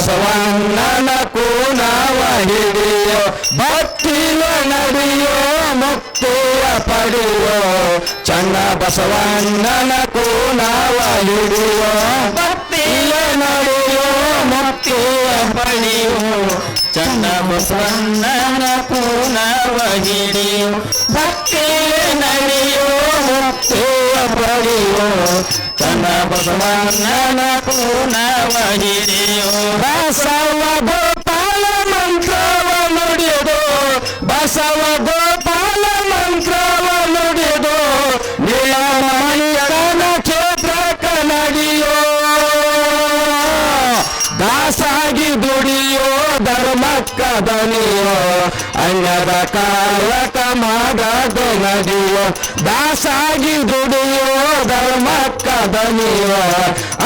ಬಸವಣ್ಣನ ಕೂನವ ಹಿಡಿಯೋ ಭಕ್ತಿಯ ನಡಿಯೋ, ಮುಕ್ತಿಯ ಪಡೆಯೋ ಚನ್ನ ಬಸವಣ್ಣನ ಕೂನವ ಹಿಡಿಯೋ ಭಕ್ತಿಯ ನಡೆಯೋ ಮುಕ್ತಿಯ ಪಡೆಯೋ ಚನ್ನ ಬಸವಣ್ಣನ ಕೂನವ ಹಿಡಿಯೋ ಭಕ್ತಿಯ ನಡೆಯೋ, ಮುಕ್ತಿಯ ಪಡೆಯೋ ಚನ್ನ ಬಸವಣ್ಣನ ಪೂರ್ಣ ಹಿಡಿಯೋ ಬಸವ ಗೋಪಾಲ ಮಂತ್ರವ ನುಡಿದು ಬಸವ ಗೋಪಾಲ ಧರ್ಮಕ್ಕ ದನಿಯೋ ಅಣ್ಣದ ಕಾಯಕ ಮಾಡದು ನಡಿಯೋ ದಾಸಾಗಿ ದುಡಿಯೋ ಧರ್ಮಕ್ಕ ದನಿಯೋ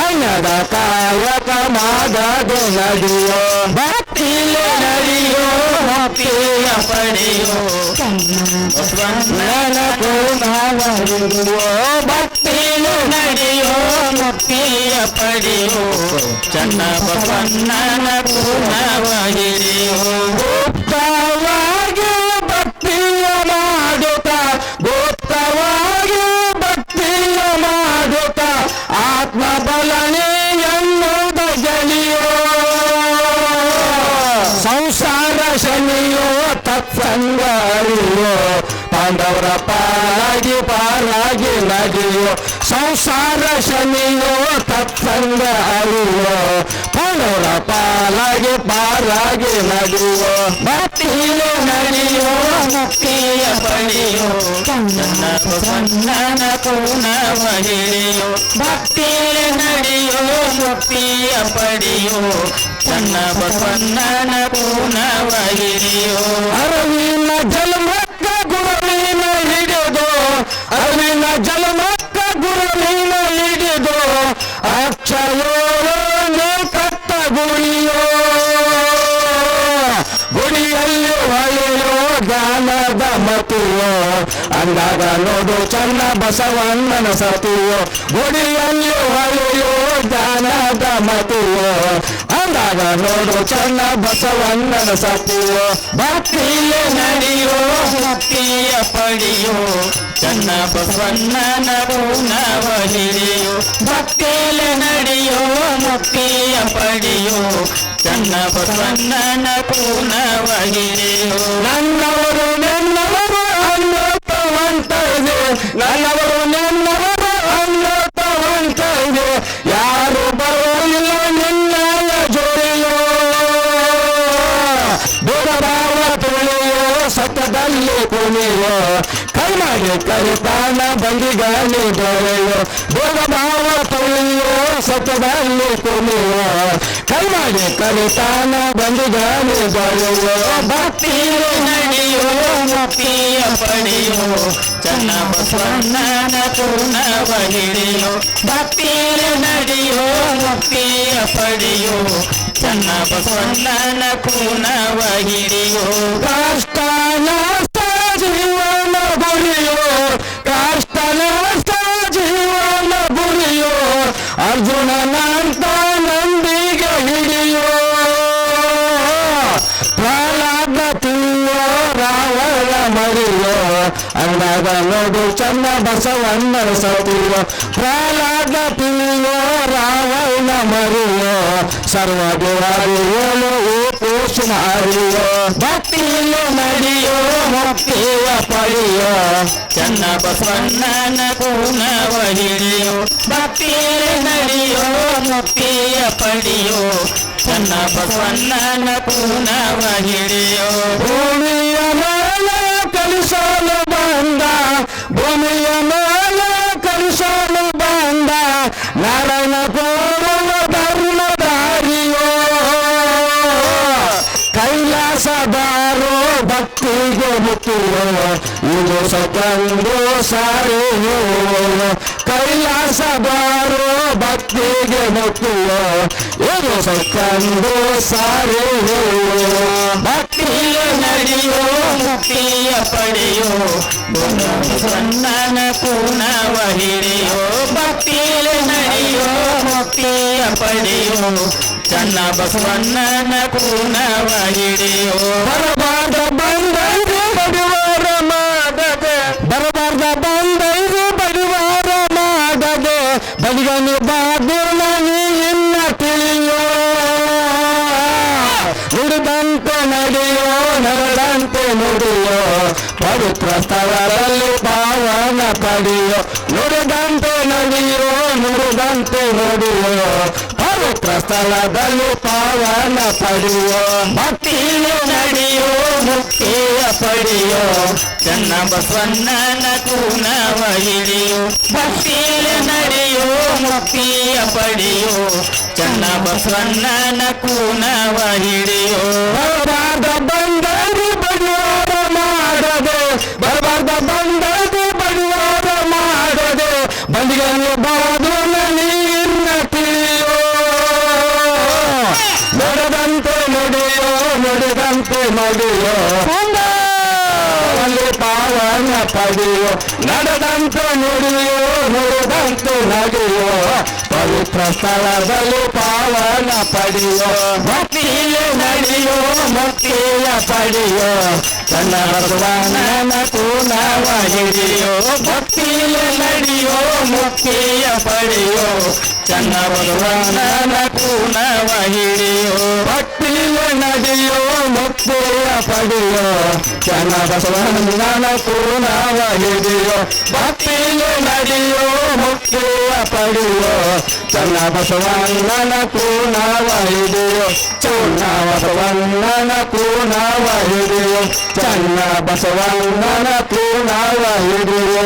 ಅಣ್ಣದ ಕಾಯಕ ಮಾಡದು ನಡಿಯೋ ಭಕ್ತಿಲೆ ನಡೆಯೋ ಭಕ್ತಿಯ ಪಡೆಯೋ ನನ್ನ ಕೂನವರಿಯೋ ಭಕ್ತಿಲೆ ನಡೆಯೋ, ಮುಕ್ತಿಯ ಪಡೆಯೋ ಚನ್ನ ಬಸವಣ್ಣನ ಪೂರ್ಣವಾಗಿರಿಯೋ ಗುಪ್ತವಾಗಿ ಭಕ್ತಿಯ ಮಾಡುತ್ತ ಗುಪ್ತವಾಗಿ ಭಕ್ತಿಯ ಮಾಡುತ್ತ ಆತ್ಮಬಲನೆ ಎನ್ನುವುದು ಗೆಲಿಯೋ ಸಂಸಾರ ಶನಿಯೋ ತತ್ಸಂಗ ಅರಿಯೋ ಪಾಂಡವರ ಪಾಲಾಗಿ ಪಾಲಾಗಿ ನಗೆಯೋ, ಸಂಸಾರ ಶನಿಯೋ, ತತ್ಸಂಗ ಅರಿಯೋ, ಪಾಂಡವರ ಪಾಲಾಗಿ ಪಾಲಾಗಿ ನಗೆಯೋ ಭಕ್ತಿಯೋ ನಡೆಯೋ ಮುಕ್ತಿಯ ಪಡೆಯೋ ಕಣ್ಣನ ಬಸವಣ್ಣನ ಪೂರ್ಣ ಮಹಿಳೆಯೋ ಭಕ್ತಿಯ ನಡೆಯೋ ಮುಕ್ತಿಯ ಪಡೆಯೋ ಚನ್ನ ಬಸವಣ್ಣನ ಪೂರ್ಣ ಮಹಿಳೆಯೋ ಅರವಿನ ಜನ್ಮಕ್ಕ ಗಾನದ ಮತಿಯೋ ಅಂದಾಗ ನೋಡು ಚನ್ನ ಬಸವಣ್ಣನ ಸತಿಯೋ, ಗುಡಿಯಲ್ಲಿಯೋ ಹೊಳೆಯೋ ಜ್ಞಾನದ ಮತಿಯೋ ಅಂದಾಗ ನೋಡು ಚನ್ನ ಬಸವಣ್ಣನ ಸತಿಯೋ, ಭಕ್ತಿಯ ನಡೆಯೋ, ಭಕ್ತಿಯ ಪಡೆಯೋ. ಚನ್ನ ಬಸವಣ್ಣನ ಪೂನವ ಹಿಡಿಯೋ ಭಕ್ತಿಯ ನಡೆಯೋ ಮುಕ್ತಿಯ ಪಡೆಯೋ. ಚನ್ನ ಬಸವಣ್ಣನ ಹಿಡಿಯೋ ನನ್ನವರು ನನ್ನವರು ಇದೆ ನನ್ನವರು ನನ್ನವರು ಇದೆ ಯಾರು ಬರೋದಿಲ್ಲ ನಿನ್ನ ಜೋಡಿಯೋ. ಭೇದಭಾವ ತುಳಿಯೋ ಸತ್ಯದಲ್ಲಿ ಕುಣಿಯೋ. ಕೈ ಮಾಡಿ ಕರಿತಾನ ಬಂದಿಗಾಲಿ ದೊರೆಯೋ ಭೇದಭಾವ ತುಳಿಯೋ ಸತ್ಯದಲ್ಲಿ ಕುಣಿಯೋ. ಕೈ ಕಲಿತಾನ ಕರಿತಾನ ಬಂದಿಗಾಲಿ ಭಕ್ತಿ ನಡೆಯೋ ಮುಕ್ತಿಯ ಪಡೆಯೋ ಚನ್ನ ಬಸವಣ್ಣನ ಪೂರ್ಣವ ಹಿಡಿಯೋ ಭಕ್ತಿಯ ನಡೆಯೋ ಮುಕ್ತಿಯ ಪಡೆಯೋ ಚನ್ನ ಬಸವಣ್ಣನ ಪೂರ್ಣವ ಹಿಡಿಯೋ ಕಷ್ಟ ಮರಿಯೋ ಅಂದಾಗ ನೋಡು ಚನ್ನ ಬಸವಣ್ಣ ಸತಿಯೋ, ಪ್ರಹ್ಲಾದ ಪಿಳಿಯೋ ರಾವಣ ಮರಿಯೋ, ಸರ್ವ ದೇವಾದಿಗಳು ಕೃಷ್ಣ ಅರಿಯೋ ಭಕ್ತಿಯಲ್ಲಿ ನಡಿಯೋ ಭಕ್ತಿಯ ಪಡೆಯೋ ಚನ್ನ ಬಸವಣ್ಣನ ಪೂರ್ಣವ ಹಿಡಿಯೋ, ಭಕ್ತಿಯಲ್ಲಿ ನಡೆಯೋ ಮುಕ್ತಿಯ ಪಡೆಯೋ ಚನ್ನ ಬಸವಣ್ಣನ ಪೂರ್ಣವ ಹಿಡಿಯೋ, ಭೂಮಿಯ ಮೇಲೆ ಕಲಿಸಲು ಬಂದ ಭೂಮಿಯ ಮೇಲೆ ಕಲಿಸಲು ಬಂದ ನಾರಾಯಣ ಕೋರುವ ಧರ್ಮದಾರಿಯೋ ಕೈಲಾಸದಾರೋ ಭಕ್ತಿಗೆ ಮುಕ್ತಿಯೋ ಇದು ಸತಂದು ಸಾರಿಯೋ ಕೈಲಾಸದಾರೋ ಭಕ್ತಿಗೆ ಮುಕ್ತಿಯೋ ಇದು ಸತಂದು ಸಾರಿಯೋ ಭಕ್ತಿಯ ನಡೆಯೋ ಮುಕ್ತಿಯ ಪಡೆಯೋ ಸಣ್ಣನ ಪೂರ್ಣವ ಹಿಡಿಯೋ ಭಕ್ತಿಯ ನಡೆಯೋ ಮುಕ್ತಿ ಮುಕ್ತಿಯ ಪಡೆಯೋ ಚನ್ನ ಬಸವಣ್ಣನ ಕೂನವ ಹಿಡಿಯೋ ಬರಬಾರ್ದ ಬಂದೈದು ಬಡಿಗನು ಬಾಗಿಲ ಇನ್ನ ತಿಳಿಯೋ. ನುಡಿದಂತೆ ನಡೆಯೋ ನಡೆದಂತೆ ನುಡಿಯೋ ಪವಿತ್ರ ಸ್ಥಳದಲ್ಲಿ ಪಾವನ ಪಡೆಯೋ. ನುಡಿದಂತೆ ನಡೆಯೋ, ನುಡಿದಂತೆ ನುಡಿಯೋ ಪವಿತ್ರ ಸ್ಥಳದಲ್ಲಿ ಪಾವನ ಪಡೆಯೋ ಭಕ್ತಿಯು ನಡೆಯೋ ಮುಕ್ತಿಯ ಪಡೆಯೋ ಚನ್ನ ಬಸವಣ್ಣನ ಕೂನವ ಹಿಡಿಯೋ ಭಕ್ತಿಯ ನಡೆಯೋ ಮುಕ್ತಿಯ ಪಡೆಯೋ ಚನ್ನ ಬಸವಣ್ಣನ ಕೂನವ ಹಿಡಿಯೋ ಬರಬಾರ್ದ ಬಂದದು ಬಡಿವಾರ ಮಾಡದೆ ಬರಬಾರ್ದ ಬಂದದು ಬಡಿವಾರ ಮಾಡದೆ ಬಂದಿಗನು ಬಾದುಲ ನೀರ್ನ ತಿಳಿಯೋ ನಡೆದಂತೆ ನುಡಿಯೋ ನುಡಿದಂತೆ ನುಡಿಯೋ ಅಲ್ಲಿ ಪಾವನ ಪಡೆಯೋ ನಡೆದಂತೆ ನುಡಿಯೋ ನುಡಿದಂತೆ ನಡೆಯೋ ಪವಿತ್ರ ಸ್ಥಳದಲ್ಲಿ ಪಾವನ ಪಡೆಯೋ ಭಕ್ತಿಯ ನಡೆಯೋ ಮುಕ್ತಿಯ ಪಡೆಯೋ ತನ್ನ ಭಗವಾನನ ಕೂನವ ಹಿಡಿಯೋ ಭಕ್ತಿಯ ನಡೆಯೋ ಮುಕ್ತಿಯ ಪಡೆಯೋ ಚನ್ನ ಭಗವಾನನ ಕೂನವ ಹಿಡಿಯೋ ಭಕ್ತಿಯ ನಡೆಯೋ ಮುಕ್ತಿಯ ಪಡೆಯೋ ಚನ್ನ ಬಸವಣ್ಣನ ಕೂನವ ಹಿಡಿಯೋ ಭಕ್ತಿಯ ನಡೆಯೋ ಮುಕ್ತಿಯ ಪಡೆಯೋ ಚನ್ನ ಬಸವಣ್ಣನ ಕೂನವ ಹಿಡಿಯೋ ಚನ್ನ ಬಸವಣ್ಣನ ಕೂನವ ಹಿಡಿಯೋ ಚನ್ನ ಬಸವಣ್ಣನ ಕೂನವ ಹಿಡಿಯೋ